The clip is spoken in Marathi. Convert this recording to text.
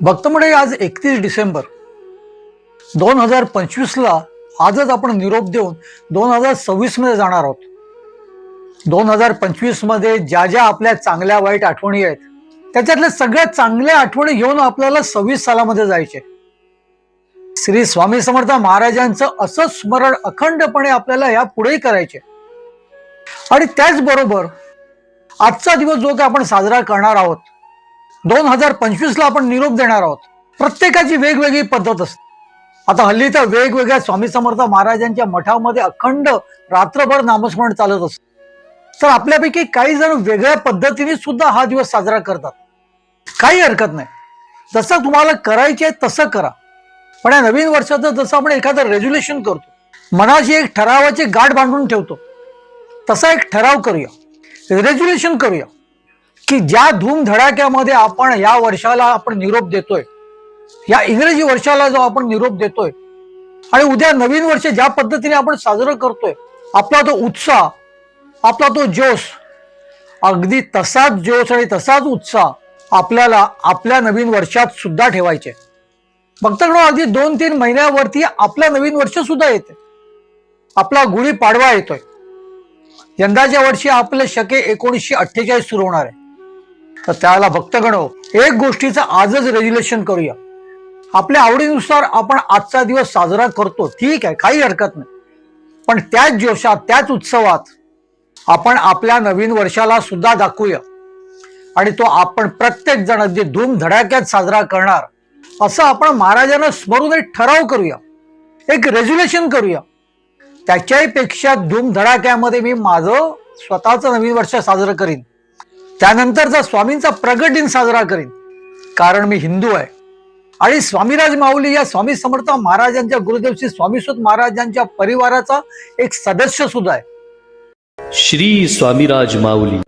भक्तमंडळी आज एकतीस डिसेंबर दोन हजार पंचवीसला आजच आपण निरोप देऊन दोन हजार सव्वीसमध्ये जाणार आहोत. दोन हजार पंचवीसमध्ये ज्या ज्या आपल्या चांगल्या वाईट आठवणी आहेत त्याच्यातल्या सगळ्यात चांगल्या आठवणी घेऊन आपल्याला सव्वीस सालामध्ये जायचे. श्री स्वामी समर्थ महाराजांचं असं स्मरण अखंडपणे आपल्याला या पुढेही करायचे. आणि त्याचबरोबर आजचा दिवस जो काही आपण साजरा करणार आहोत दोन हजार पंचवीस ला आपण निरोप देणार आहोत. प्रत्येकाची वेगवेगळी पद्धत असते. आता हल्ली तर वेगवेगळ्या स्वामी समर्थ महाराजांच्या मठामध्ये अखंड रात्रभर नामस्मरण चालत असत. तर आपल्यापैकी काही जण वेगळ्या पद्धतीने सुद्धा हा दिवस साजरा करतात. काही हरकत नाही. जसं तुम्हाला करायचे आहे तसं करा. पण या नवीन वर्षाचं जसं आपण एखादं रेज्युलेशन करतो मनाशी एक ठरावाची गाठ बांधून ठेवतो तसा एक ठराव करूया. रेज्युलेशन करूया. की ज्या धूमधडाक्यामध्ये आपण या वर्षाला आपण निरोप देतोय या इंग्रजी वर्षाला जो आपण निरोप देतोय आणि उद्या नवीन वर्ष ज्या पद्धतीने आपण साजरं करतोय आपला तो उत्साह आपला तो जोश अगदी तसाच जोश आणि तसाच उत्साह आपल्याला आपल्या नवीन वर्षात सुद्धा ठेवायचे. फक्त अगदी दोन तीन महिन्यावरती आपला नवीन वर्ष सुद्धा येते. आपला गुढी पाडवा येतोय. यंदाच्या वर्षी आपलं शके एकोणीसशे अठ्ठेचाळीस सुरू होणार आहे. तर त्याला भक्तगण एक गोष्टीचं आजच रेज्युलेशन करूया. आपल्या आवडीनुसार आपण आजचा दिवस साजरा करतो ठीक आहे काही हरकत नाही. पण त्याच जोशात त्याच उत्सवात आपण आपल्या नवीन वर्षाला सुद्धा दाखवूया. आणि तो आपण प्रत्येक जण अगदी धूमधडाक्यात साजरा करणार असं आपण महाराजांना स्मरून एक ठराव करूया. एक रेझ्युलेशन करूया. त्याच्याही पेक्षा धूमधडाक्यामध्ये मी माझं स्वतःचं नवीन वर्ष साजरं करीन. त्यानंतरचा स्वामींचा प्रगट दिन साजरा करीन कारण मी हिंदू आहे. आणि स्वामीराज माऊली या स्वामी समर्थ महाराजांच्या गुरुदेव श्री स्वामीसुत महाराजांच्या परिवाराचा एक सदस्य सुद्धा आहे. श्री स्वामीराज माऊली.